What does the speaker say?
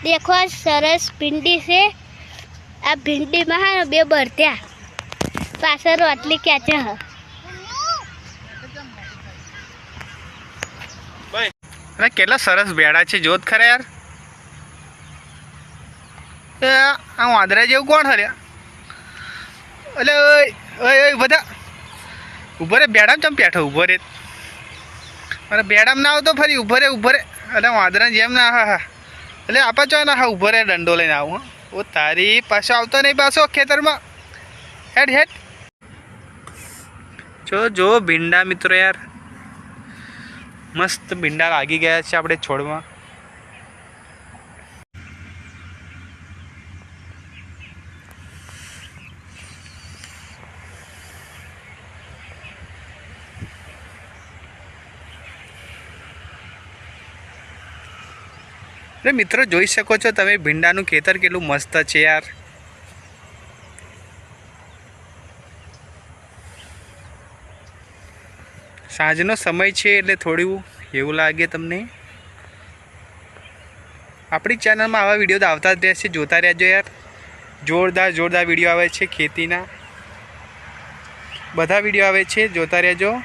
દેખો સરસ ભીંડી છે. આ ભીંડીમાં હા બે બરત્યા પાછળ રોટલી ક્યાં છે? હ અને કેટલા સરસ બેડા છે, જોત ખરા યાર. આ વાંદરા જેવું કોણ હર્યા એટલે ઓય ઓય બધા. ઊભો રે, બેડામ ચમ પેઠો ઊભો રે? અને બેડામ ના આવતો, ફરી ઊભો રે ઊભો રે. એટલે વાંદરા જેમ ના, હા હા. એટલે આપા ચો ના હા ઊભો રહે દંડો લઈને આવું. ઓ તારી પાછો આવતો નહીં પાછો ખેતરમાં. હેડ હેડ. જો જો, ભીંડા મિત્રો યાર. મસ્ત ભીંડા લાગી ગયા છે આપણે છોડમાં. એટલે મિત્રો, જોઈ શકો છો તમે ભીંડાનું ખેતર કેટલું મસ્ત છે યાર. સાંજનો સમય છે એટલે થોડું એવું લાગે તમને. આપણી ચેનલમાં આવા વીડિયો તો આવતા જ રહેશે, જોતા રહેજો યાર. જોરદાર જોરદાર વીડિયો આવે છે ખેતીના. બધા વીડિયો આવે છે, જોતા રહેજો.